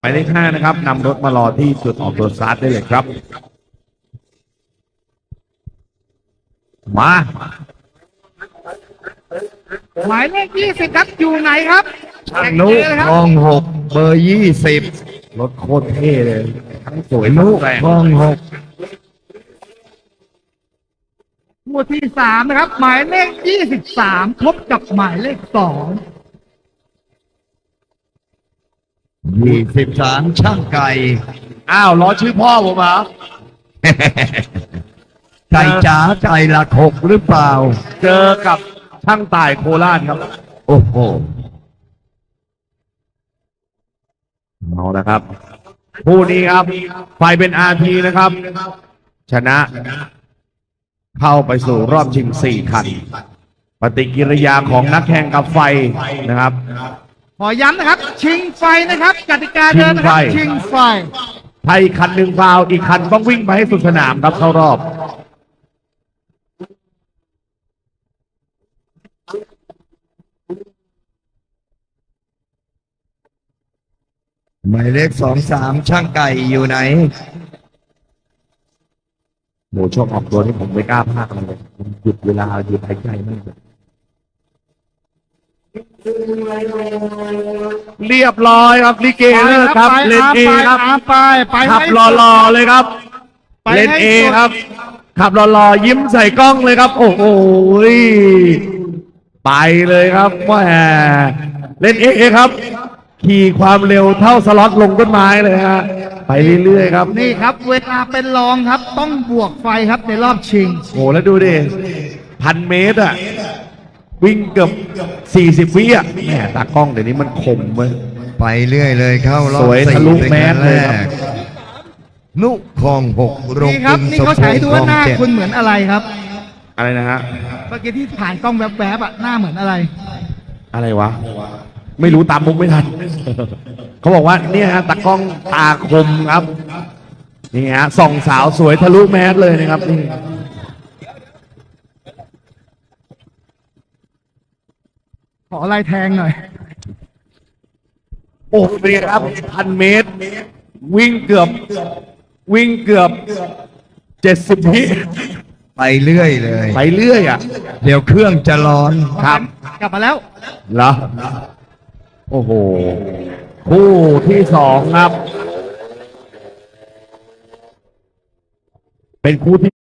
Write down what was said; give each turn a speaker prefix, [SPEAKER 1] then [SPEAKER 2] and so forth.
[SPEAKER 1] หมายเลขห้านะครับนำรถมารอที่จุดออกตัวสตาร์ทได้เลยครับ มา
[SPEAKER 2] หมายเลขยี่สิบครับอยู่ไหนครับ
[SPEAKER 1] ช่างนุ
[SPEAKER 2] เจอเลยครับ
[SPEAKER 3] ทองหกเบอร์ยี่สิบ
[SPEAKER 1] รถโคตรเท่เลย ทั้งสวย
[SPEAKER 3] นุ
[SPEAKER 1] ทั้งแรง
[SPEAKER 3] ทองหก
[SPEAKER 2] หมวดที่สามนะครับ หมายเลขยี่สิบสามพบกับหมายเลขสอง
[SPEAKER 3] ยี่สิบสามช่างไก่
[SPEAKER 1] อ้าวล้อชื่อพ่อผมเหรอ
[SPEAKER 3] ไก่จ๋าไก่หลักหกหรือเปล่า
[SPEAKER 1] เจอกับช่างต่ายโคราชครับ
[SPEAKER 3] โอ้โห
[SPEAKER 1] เอาละครับคู่นี้ครับไฟเป็นอาทีนะครับ ชนะ เข้าไปสู่รอบชิงสี่คัน ปฏิกิริยาของนักแข่งกับไฟนะครับ
[SPEAKER 2] ขอย้ำนะครับ ชิงไฟนะครับ กติกาเดิมนะครับ
[SPEAKER 1] ชิ
[SPEAKER 2] ชิ
[SPEAKER 1] ง
[SPEAKER 2] ง
[SPEAKER 1] ไฟ
[SPEAKER 2] ไฟ
[SPEAKER 1] ไทยคันหนึ่งฟาวล์อีกคันต้องวิ่งไปให้สุดสนามครับเข้ารอบ
[SPEAKER 3] หมายเลขสองสามช่างไก่อยู่ไหน
[SPEAKER 1] โหช่วงออกตัวนี่ผมไม่กล้าพากเลยผมหยุดเวลาหยุดหายใจมาก เลยเรียบร้อยครับลิเกเลิกครับ
[SPEAKER 2] ไป
[SPEAKER 1] เลนเอครับ
[SPEAKER 2] ไปไป
[SPEAKER 1] ขับ
[SPEAKER 2] ให้
[SPEAKER 1] รอ
[SPEAKER 2] สุด
[SPEAKER 1] รอเลยครับ
[SPEAKER 2] ไป
[SPEAKER 1] เลน
[SPEAKER 2] ให้
[SPEAKER 1] เอ
[SPEAKER 2] สุด
[SPEAKER 1] ครับ ขับรอรอยิ้มใส่กล้องเลยครับ โอ้โหไปเลยครับแหมเลนเอครับ ขี่ความเร็วเท่าสล็อตลงต้นไม้เลยฮะไปเรื่อยๆครับ
[SPEAKER 2] นี่ครับ เวลาเป็นรองครับ ต้องบวกไฟครับในรอบชิง
[SPEAKER 1] โอ้แล้วดูดิพันเมตรอะ วิ่งเกือบสี่สิบวิอะแหมตากล้องเดี๋ยวนี้มันคมเว้ย
[SPEAKER 3] ไปเรื่อยเลยเข้ารอบ
[SPEAKER 1] สวย
[SPEAKER 3] สี่
[SPEAKER 1] ทะลุ
[SPEAKER 3] เป็น
[SPEAKER 1] แมส
[SPEAKER 3] ครั้ง
[SPEAKER 1] เลย
[SPEAKER 3] แร
[SPEAKER 1] ครับ
[SPEAKER 3] กนุคลองหกโรง
[SPEAKER 2] นี่ครับ
[SPEAKER 3] กลึง
[SPEAKER 2] นี่
[SPEAKER 3] สม
[SPEAKER 2] เขา
[SPEAKER 3] พ
[SPEAKER 2] ฉาย
[SPEAKER 3] ง
[SPEAKER 2] ให้ดู
[SPEAKER 3] ษ์คล
[SPEAKER 2] ว่า
[SPEAKER 3] อง
[SPEAKER 2] หน้า
[SPEAKER 3] เจ็ด
[SPEAKER 2] คุณเหมือนอะไรครับ
[SPEAKER 1] อะไรนะฮะ
[SPEAKER 2] เมื่อกี้ที่ผ่านกล้องแวบๆอะหน้าเหมือนอะไร
[SPEAKER 1] อะไรวะ ไม่รู้ตามมุกไม่ทัน เขาบอกว่าเนี่ยฮะตากล้องตาคมครับ นี่ฮะส่องสาวสวยทะลุแมสเลยนะครับนี่
[SPEAKER 2] ขอลายแทงหน่อย
[SPEAKER 1] โอ้เป็นไงครับพันเมตร วิ่งเกือบ วิ่งเกือบเจ็ดสิบวิ
[SPEAKER 3] ไปเรื่อยเลย
[SPEAKER 1] ไปเรื่อยอะ
[SPEAKER 3] เดี๋ยวเครื่องจะร้อน
[SPEAKER 1] ครับ
[SPEAKER 2] กลับมาแล้ว
[SPEAKER 1] เหรอโอ้โห คู่ที่สองครับ เป็นคู่ที่